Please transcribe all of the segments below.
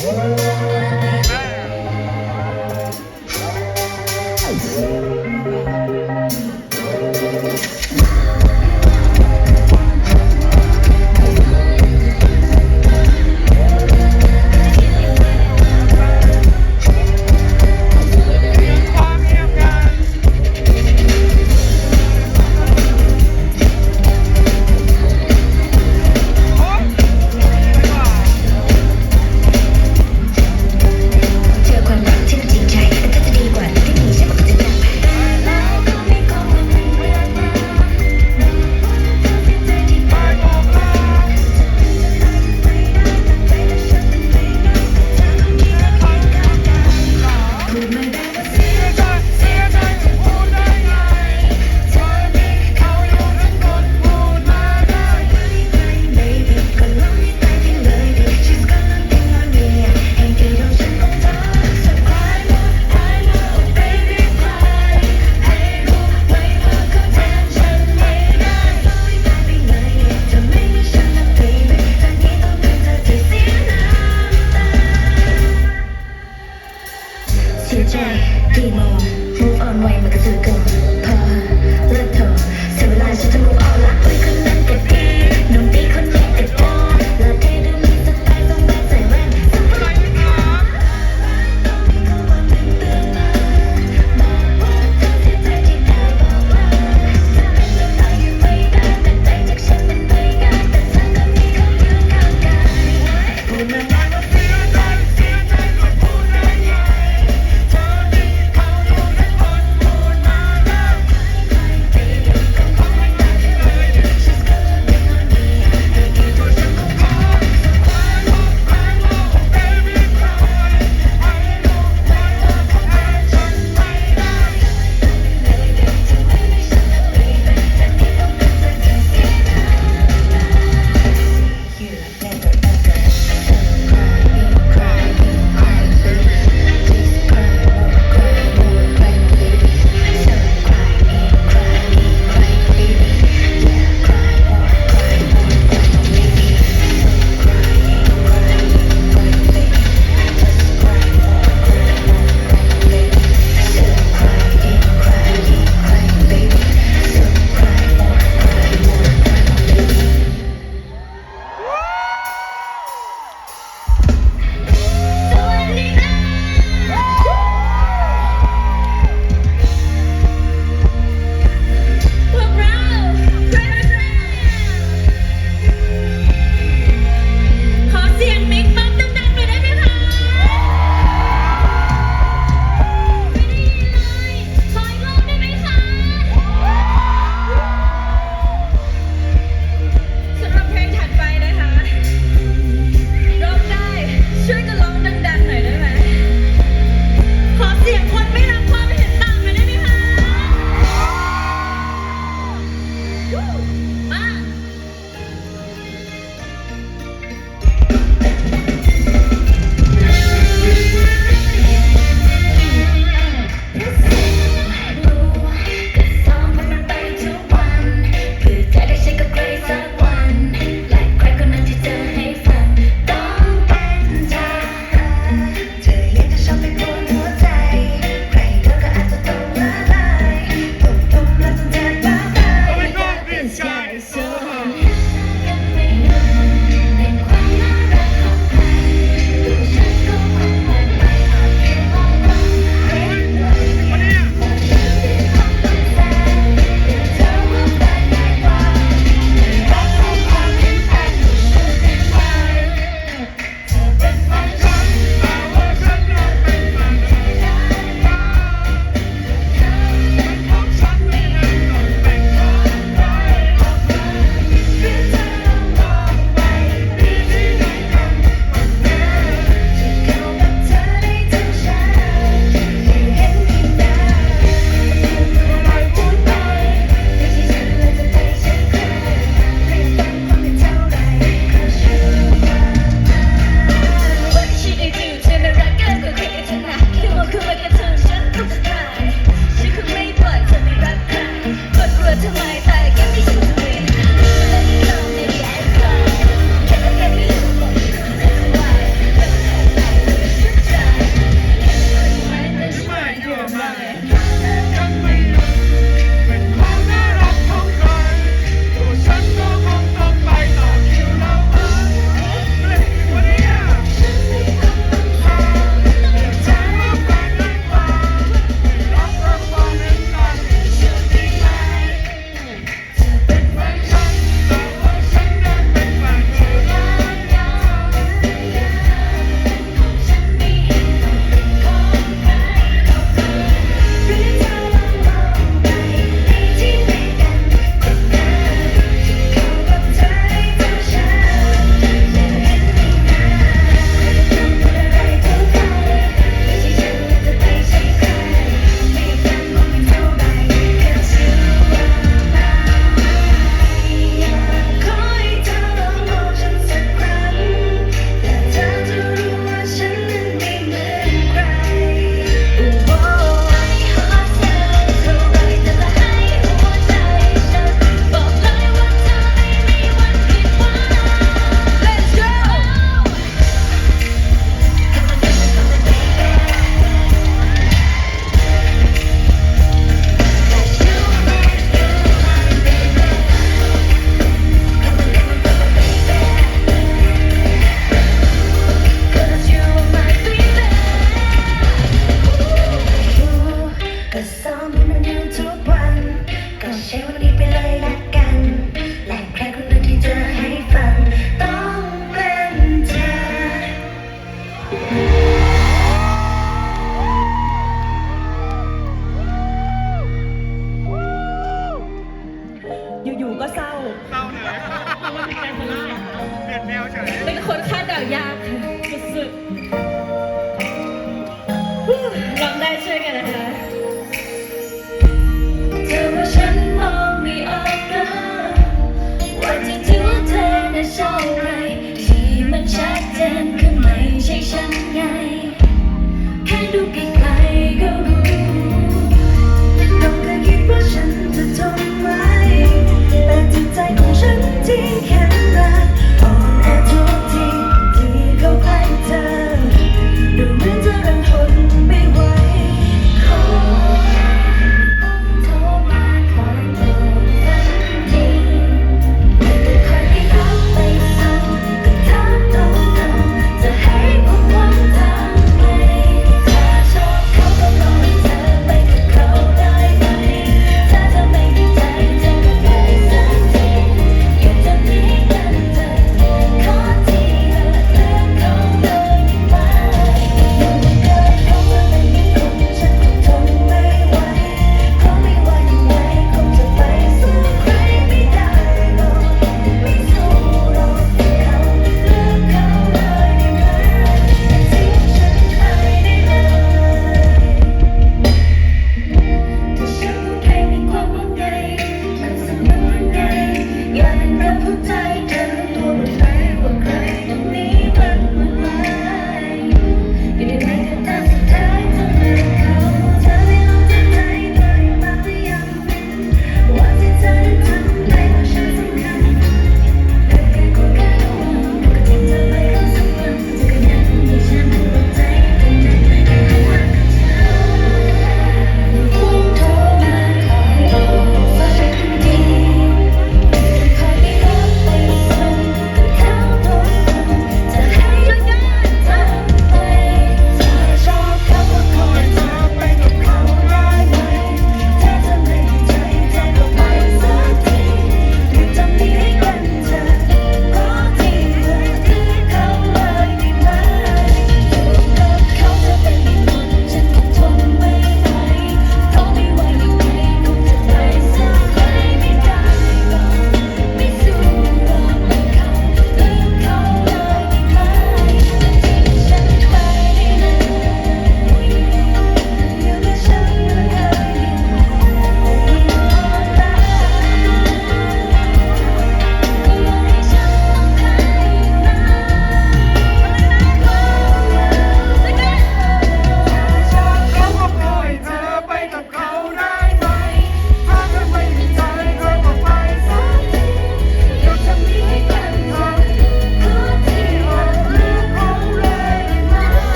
Hey!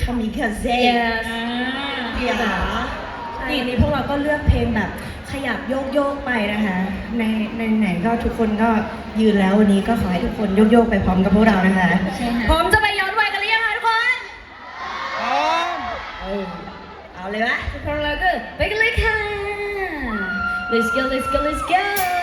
คามิคาเซ่ Yes อย่านี่นี้พวกเราก็เลือกเพลงแบบขยับโยกโยกไปนะคะ ในในไหนก็ทุกคนก็ยืนแล้ววันนี้ก็ขอให้ทุกคนโยกโยกไปพร้อมกับพวกเรานะคะใพร้อมจะไปย้อนวัยกันหรือยังคะทุกคนเออเอาเลยวะ พร้อมแล้วก็ไปกันเลยค่ะ let's go let's go let's go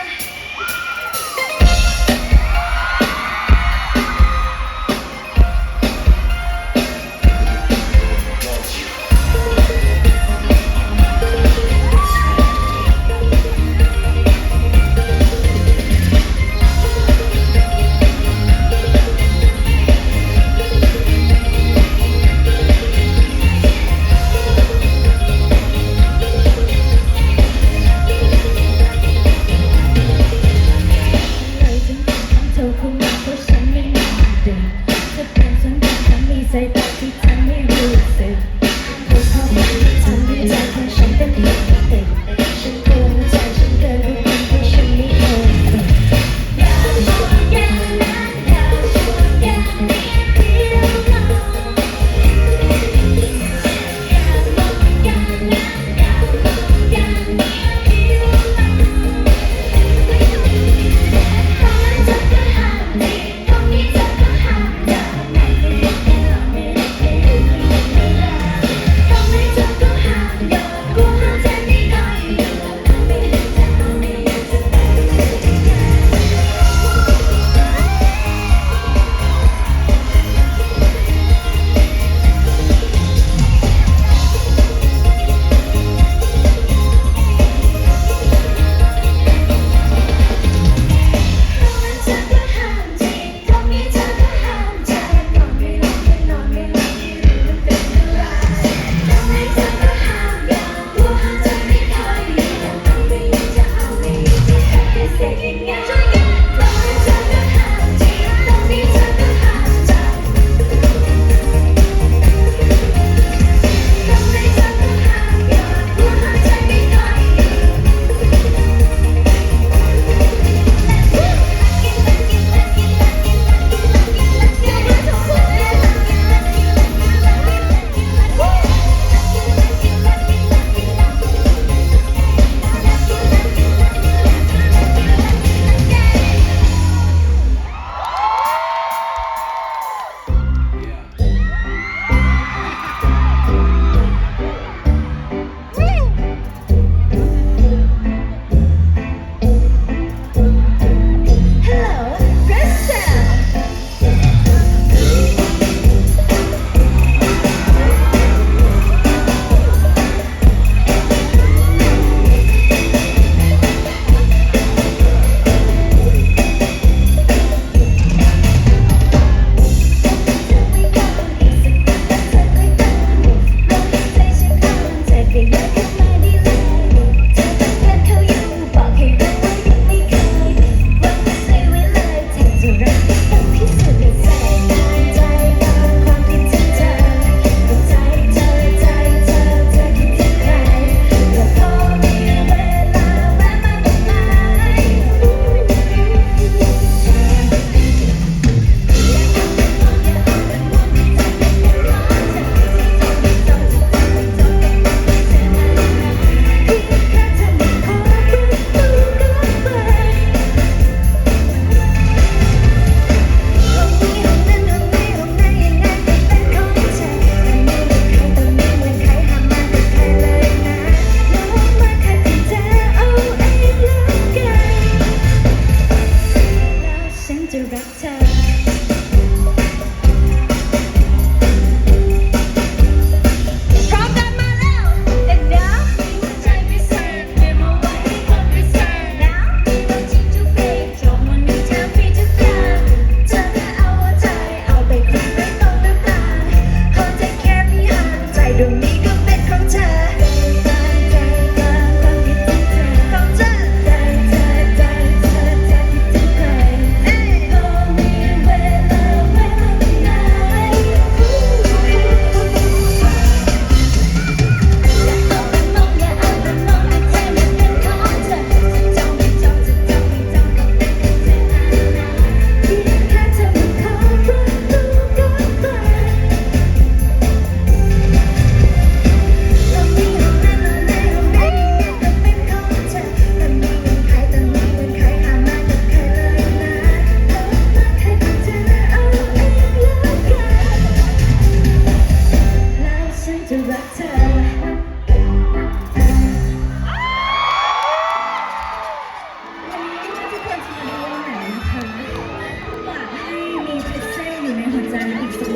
ตั้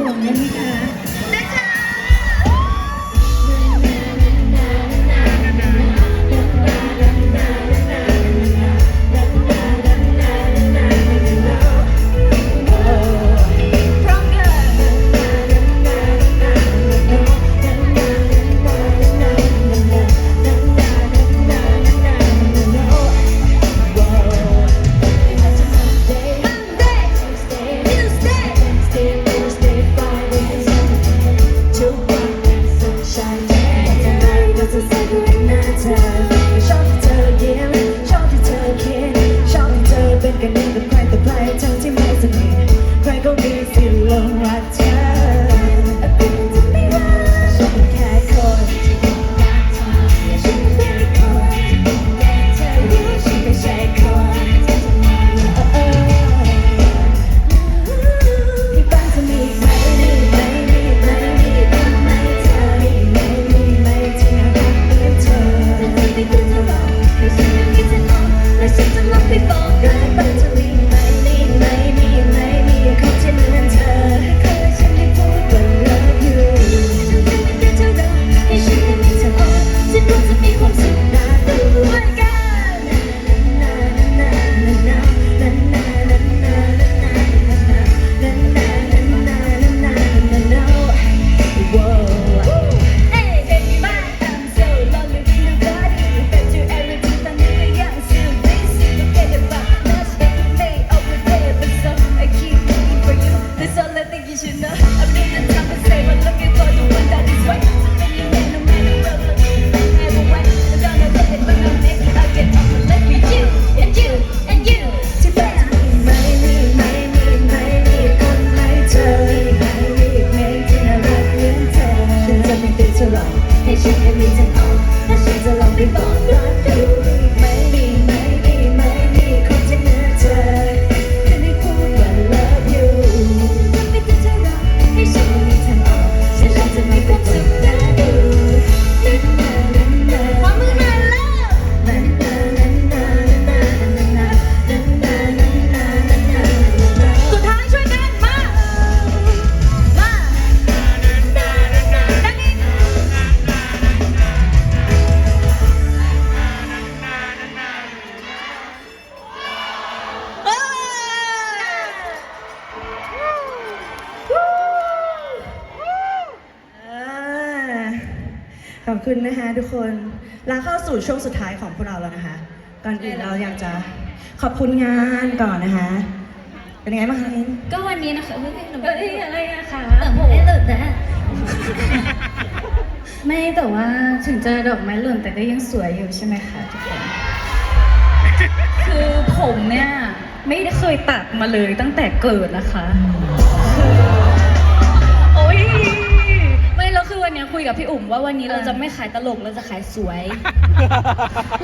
我们ง ขอบคุณนะคะทุกคนลาเข้าสู่ช่วงสุดท้ายของพวกเราแล้วนะคะ ก่อนอื่นเราอยากจะขอบคุณงานก่อนนะคะ เป็นยังไงบ้างคะอินก็วันนี้นะคะเฮ้ยหนูเอ้ยอะไรอะคะเออผมไม่หลุดนะ ไม่แต่ว่าถึงจะดอกไม้หล่นแต่ก็ยังสวยอยู่ใช่ไหมคะทุกคน คือผมเนี่ย ไม่ได้เคยตัดมาเลยตั้งแต่เกิดนะคะ ยคุยกับพี่อุ๋มว่าวันนี้เราจะไม่ขายตลกเราจะขายสวย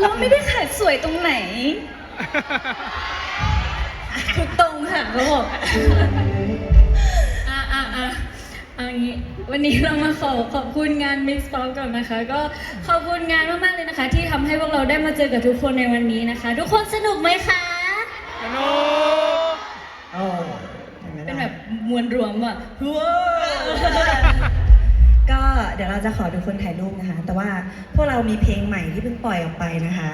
เราไม่ได้ขายสวยตรงไหนทุกตรงค่ะเขาบอกอะอะอะเอางี้วันนี้เรามาขอขอบคุณงาน Mix Pop ก่อนนะคะ ก็ขอบคุณงานมากๆเลยนะคะ ที่ทำให้พวกเราได้มาเจอกับทุกคนในวันนี้นะคะ ทุกคนสนุกไหมคะสนุกโอ้เห็นไหมเป็นล่ะแบบมวลรวมอะ ก็เดี๋ยวเราจะขอทุกคนถ่ายรูปนะคะ แต่ว่าพวกเรามีเพลงใหม่ที่เพิ่งปล่อยออกไปนะคะ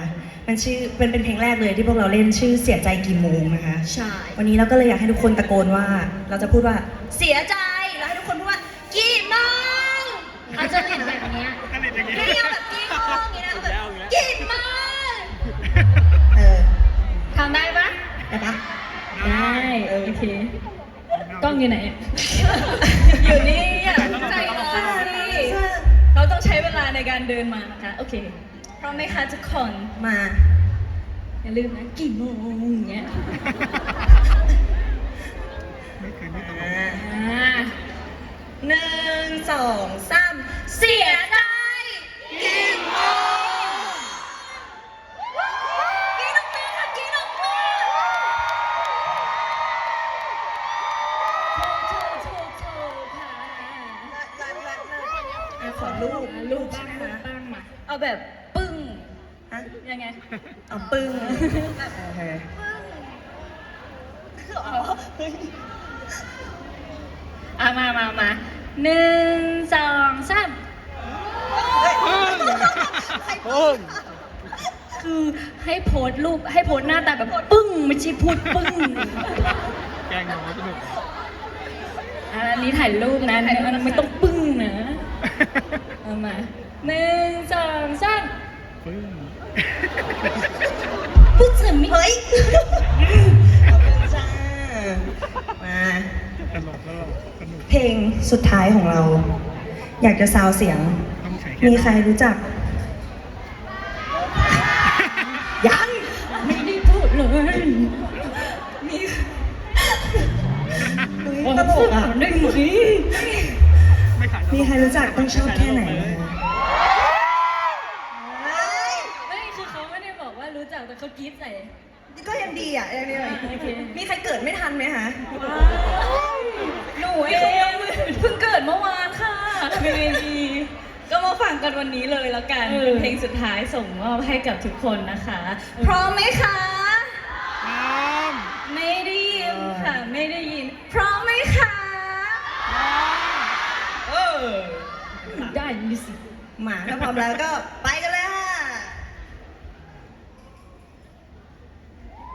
มันชื่อเป็นเป็นเพลงแรกเลยที่พวกเราเล่นชื่อเสียใจกี่โมงนะคะ ใช่ วันนี้เราก็เลยอยากให้ทุกคนตะโกนว่า เราจะพูดว่าเสียใจแล้วให้ทุกคนพูดว่ากี่โมงเอาจะเห็นแบบเนี้ยสนิทอย่างนี้ไม่เอาแบบกี่โมงอย่างนี้นะเอาแบบกี่โมงเออทำได้ปะได้ปะได้โอเคกล้องอยู่ไหนอยู่นี่ ใช้เวลาในการเดินมานะคะ โอเคพร้อมไหมคะทุกคนมา อย่าลืมนะกี่โมงอย่างเงี้ยไม่เคยไม่ตลก อ่าอ่าหนึ่งสองสามเสียใจ เพลงสุดท้ายของเรา อยากจะซาวเสียงต้องใช้แมีใครรู้จัก ยังไม่ได้พูดเลยมีเฮ้ยตลกอะได้ไหมไม่ขายตลกมีใครรู้จักต้องชอบแค่ไหนนะไม่คือเขาไม่ได้บอกว่ารู้จักแต่เขากรี๊ดใส่ ก็ยังดีอะยังดีอะโอเค มีใครเกิดไม่ทันไหมคะหนูเองเพิ่งเกิดเมื่อวานค่ะทำยังไงดีก็มาฟังกันวันนี้เลยแล้วกันเออ เป็นเพลงสุดท้ายส่งมอบให้กับทุกคนนะคะ พร้อมไหมคะน้ำไม่ได้ยินค่ะ ไม่ได้ยิน พร้อมไหมคะ เออ ได้ยินสิ หมาถ้าพร้อมแล้วก็ไป